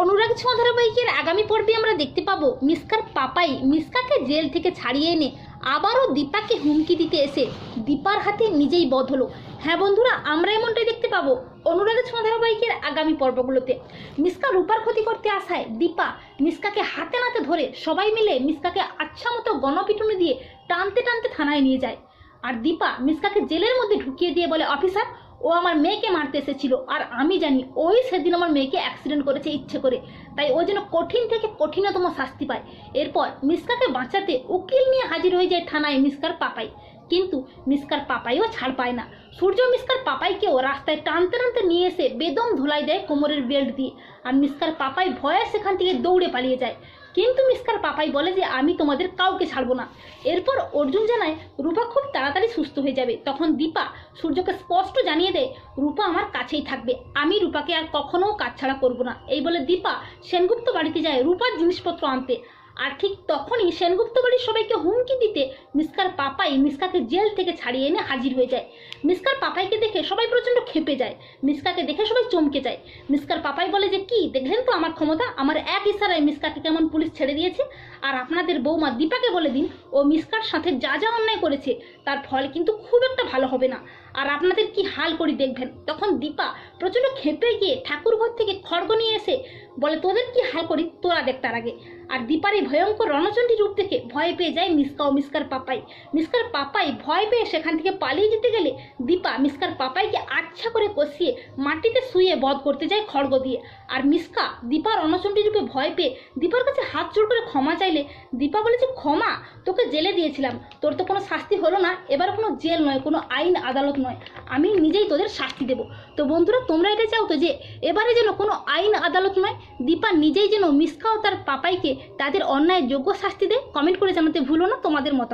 অনুরাগ ছোঁয়া ধারাবাহিকের আগামী পর্বে আমরা দেখতে পাবো মিসকার পাপাই মিসকাকে জেল থেকে ছাড়িয়ে এনে আবারও দীপাকে হুমকি দিতে এসে দীপার হাতে নিজেই বধ হলো। হ্যাঁ বন্ধুরা, আমরা এমনটাই দেখতে পাবো অনুরাগের ছোঁয়া ধারাবাহিকের আগামী পর্বগুলোতে। মিসকা রূপার ক্ষতি করতে আসায় দীপা মিসকাকে হাতে নাতে ধরে সবাই মিলে মিসকাকে আচ্ছা মতো গণপিটুনি দিয়ে টানতে টানতে থানায় নিয়ে যায়। আর দীপা মিসকাকে জেলের মধ্যে ঢুকিয়ে দিয়ে বলে, অফিসার ও আমার মেয়েকে মারতে এসেছিল। আর আমি জানি ওই সেদিন আমার মেয়েকে অ্যাক্সিডেন্ট করেছে ইচ্ছে করে। তাই ও যেন কঠিন থেকে কঠিনতম শাস্তি পায়। এরপর মিসকাকে বাঁচাতে উকিল নিয়ে হাজির হয়ে যায় থানায় মিসকার পাপাই। কিন্তু মিসকার পাপাইও ছাড় পায় না। সূর্য মিসকার পাপাইকেও রাস্তায় টানতে টানতে নিয়ে এসে বেদম ধুলাই দেয় কোমরের বেল্ট দিয়ে। আর মিসকার পাপাই ভয়ে সেখান থেকে দৌড়ে পালিয়ে যায়। কিন্তু মিসকার পাপাই বলে যে আমি তোমাদের কাউকে ছাড়বো না। এরপর অর্জুন জানায়, রূপা খুব তাড়াতাড়ি সুস্থ হয়ে যাবে। তখন দীপা সূর্যকে স্পষ্ট জানিয়ে দেয়, রূপা আমার কাছেই থাকবে। আমি রূপাকে আর কখনো কাজ ছাড়া করব না। এই বলে দীপা সেনগুপ্ত বাড়িতে যায়, রূপার জিনিসপত্র আনতে। আর ঠিক তখনই সেনগুপ্ত বাড়ির সবাইকে হুমকি দিতে মিসকার পাপাই মিসকাকে জেল থেকে ছাড়িয়ে এনে হাজির হয়ে যায়। মিসকার পাপাইকে দেখে সবাই প্রচণ্ড খেপে যায়। মিসকাকে দেখে সবাই চমকে যায়। মিসকার পাপাই বলে যে, কি, দেখলেন তো আমার ক্ষমতা? আমার এক ইশারায় মিসকাকে কেমন পুলিশ ছেড়ে দিয়েছে? আর আপনাদের বৌমা দীপাকে বলে দিন, ও মিসকার সাথে যা যা অন্যায় করেছে, তার ফল কিন্তু খুব একটা ভালো হবে না। আর আপনাদের কি হাল করি দেখবেন? তখন দীপা প্রচণ্ড খেপে গিয়ে ঠাকুর ঘর থেকে খড়গ নিয়ে এসে বলে, তোদের কি হাল করি? তোরা দেখ তার আগে। আর দীপার এই ভয়ঙ্কর রণচণ্ডী রূপ দেখে ভয় পেয়ে যায় মিসকা ও মিসকার পাপাই। মিসকার পাপাই ভয় পেয়ে সেখান থেকে পালিয়ে যেতে গেলে দীপা মিসকার পাপাইকে আচ্ছা করে কষিয়ে মাটিতে শুয়ে বধ করতে যায় খড়গ দিয়ে। আর মিসকা দীপার রণচণ্ডী রূপে ভয় পেয়ে দীপার কাছে হাত জোড় করে ক্ষমা চাইলে, দীপা বলেছে ক্ষমা, তোকে জেলে দিয়েছিলাম। তোর তো কোনো শাস্তি হলো না, এবার কোনো জেল নয়, কোনো আইন আদালত নয়। আমি নিজেই তোদের শাস্তি দেব। তো বন্ধুরা, তোমরা এটা চাও তো যে, এবারে যেন কোনো আইন আদালত নয়, দীপা নিজেই যেন মিসকা ও তার পাপাইকে তাদের অন্যায় যোগ্য শাস্তি দেয়? কমেন্ট করে জানাতে ভুলো না তোমাদের মতামত।